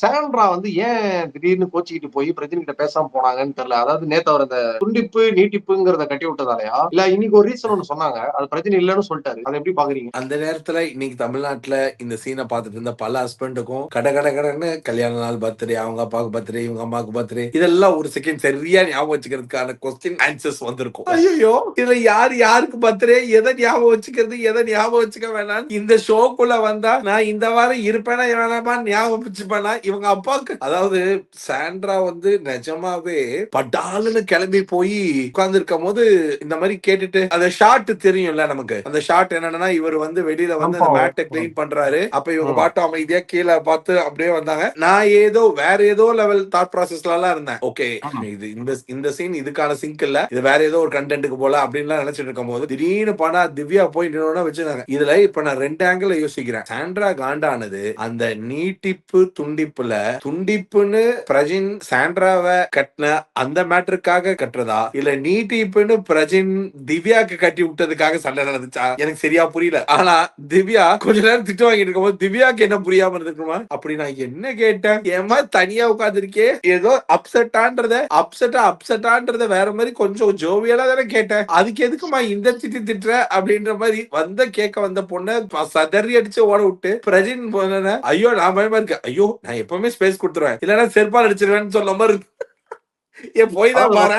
Sandra வந்து ஏன் திடீர்னு கோச்சிக்கிட்டு போய் பிரஜினி கிட்ட பேசாம போனாங்கன்னு தெரியல. அதாவது நேத்து அவர் அந்த துண்டிப்பு நீட்டிப்புங்கிறத கட்டி விட்டதாலயா? இல்ல இன்னைக்கு ஒரு ரீசன் ஒண்ணு சொன்னாங்க. அது பிரச்சனை இல்லைன்னு சொல்லிட்டாரு. அதை எப்படி பாக்குறீங்க? அந்த நேரத்துல இன்னைக்கு தமிழ்நாட்டுல இந்த சீனை பார்த்துட்டு இருந்த பல ஹஸ்பண்டுக்கும் கட கட கடன்னு கல்யாண நாள் பர்த்டே அவங்க அப்பாவுக்கு பர்த்டே இவங்க அம்மாவுக்கு பர்த்டே இதெல்லாம் ஒரு செகண்ட் சரியா ஞாபகம் வச்சுக்கிறதுக்கான கொஸ்டின் ஆன்சர்ஸ் வந்திருக்கும். ஐயோ இதுல யார் யாருக்கு பர்த்டே எதை ஞாபகம் வச்சுக்கிறது எதை ஞாபகம் வச்சுக்க வேணாம் இந்த ஷோக்குள்ள வந்தா நான் இந்த வாரம் இருப்பேனா வேணாமா ஞாபகம் வச்சுப்பேனா? இவங்க அப்பாவுக்கு அதாவது சாண்ட்ரா வந்து நிஜமாவே பட்டாலுன்னு கிளம்பி போய் உட்கார்ந்து இருக்கும் போது இந்த மாதிரி கேட்டுட்டு அந்த ஷாட் தெரியும்ல நமக்கு. அந்த ஷாட் என்னன்னா இவர் வந்து வெளியில வந்து அந்த. மேட்டை கிளீன் பண்றாரு. அப்ப இவங்க ம். பாட்டும் அமைதியா கீழே பார்த்து அப்படியே வந்தாங்க. நான் ஏதோ வேற ஏதோ லெவல் தாட் ப்ராசஸ்ல எல்லாம் இருந்தேன். ஓகே. இது இந்த இந்த சீன் இதுக்கான சிங்க் இல்ல. இது வேற ஏதோ ஒரு கண்டென்ட்டுக்கு போல அப்படின்னு நினைச்சிட்டு இருக்கும் போது திடீர்னு போனா திவ்யா போய் நின்று வச்சிருக்காங்க இதுல இப்ப நான் ரெண்டு ஆங்கிள் யோசிக்கிறேன். சாண்ட்ரா காண்டானது அந்த நீட்டிப்பு துண்டிப்புல துண்டிப்புன்னு பிரஜின் சாண்ட்ராவை கட்டின அந்த மேட்டருக்காக கட்டுறதா? இல்ல நீட்டிப்புன்னு பிரஜின் திவ்யாக்கு கட்டி விட்டதுக்காக சண்டை நடந்துச்சா? எனக்கு சரியா புரியல. ஆனா திவ்யா கொஞ்ச நேரம் திட்டு வாங்கிட்டு இருக்கும்போது திவ்யாக்கு என்ன புரியாம இருந்துக்குமா அப்படி நான் என்ன கேட்டேன்? ஏமா தனியா உட்காந்துருக்கே ஏதோ அப்செட்டான்றத அப்செட்டா அப்செட்டான்றத வேற மாதிரி கொஞ்சம் ஜோவியலா தானே கேட்டேன். அதுக்கு எதுக்குமா இந்த திட்டி திட்டுற? அப்படின்ற மாதிரி வந்த கேட்க வந்த பொண்ணை சதறி அடிச்சு ஓட விட்டு பிரஜின் போன ஐயோ நான் பயமா இருக்கேன். ஐயோ நான் எப்பவுமே ஸ்பேஸ் கொடுத்துருவேன். இல்லைன்னா செருப்பால் அடிச்சிருவேன்னு சொல்ல மாதிரி போய் தான் பாரு.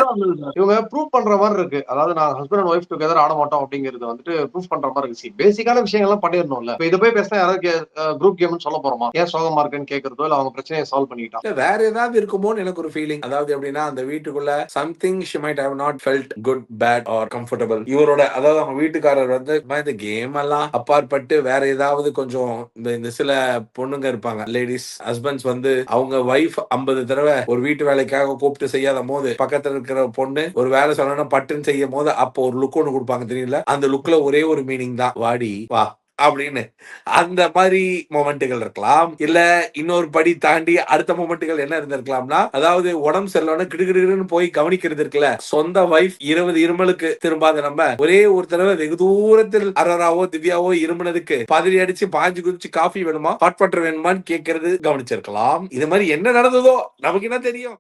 இவங்க ப்ரூவ் பண்ற மாதிரி இருக்கு. அதாவது நான் ஹஸ்பண்ட் அண்ட் ஒய்ஃப் டுகெதர் ஆட மாட்டோம் அப்படிங்கறது வந்துட்டு ப்ரூவ் பண்ற மாதிரி இருக்கு. பேசிக்கான விஷயங்கள்லாம் பண்ணிடணும்ல. இப்ப இதை போய் பேசினா யாராவது குரூப் கேம்னு சொல்ல போறோமா? ஏன் சோகமா இருக்குன்னு கேக்குறதோ இல்ல அவங்க பிரச்சனையை சால்வ் பண்ணிக்கிட்டா? இல்ல, வேற ஏதாவது இருக்குமோன்னு எனக்கு ஒரு ஃபீலிங் அதாவது எப்படின்னா அந்த வீட்டுக்குள்ள something she might have not felt good bad or comfortable இவரோட அதாவது அவங்க வீட்டுக்காரர் வந்து "அம்மா, இந்த கேம் எல்லாம் அப்பாற்பட்டு வேற ஏதாவது கொஞ்சம் இந்த இந்த சில பொண்ணுங்க இருப்பாங்க. லேடிஸ் ஹஸ்பண்ட்ஸ் வந்து அவங்க ஒய்ஃப் ஐம்பது தடவை ஒரு வீட்டு வேலைக்காக கூப்பிட்டு செய்யாத போது பக்கத்துல இருக்கிற பொண்ணு ஒரு வேலை சொல்லணும் பட்டுன்னு செய்யும் போது அப்போ ஒரு லுக் ஒண்ணு கொடுப்பாங்க தெரியல அந்த லுக்ல ஒரே ஒரு மீனிங் தான். வாடி வா அப்படின்னு. அந்த மாதிரி மொமெண்ட்டுகள் இருக்கலாம். இல்ல இன்னொரு படி தாண்டி அடுத்த மொமெண்ட்டுகள் என்ன இருந்திருக்கலாம்னா அதாவது உடம்பு சரியில்லைன்னு கிடுகிடுன்னு போய் கவனிக்கிறது இருக்குல்ல? சொந்த வைஃப் இருபது இருமலுக்கு திரும்பாத நம்ம ஒரே ஒரு தடவை வெகு தூரத்தில் அரராவோ திவ்யாவோ இருமுனதுக்கு பதறி அடிச்சு பாஞ்சு குதிச்சு காஃபி வேணுமா? ஹாட் வாட்டர் வேணுமான்னு கேட்கறது கவனிச்சிருக்கலாம். இது மாதிரி என்ன நடந்ததோ நமக்கு என்ன தெரியும்?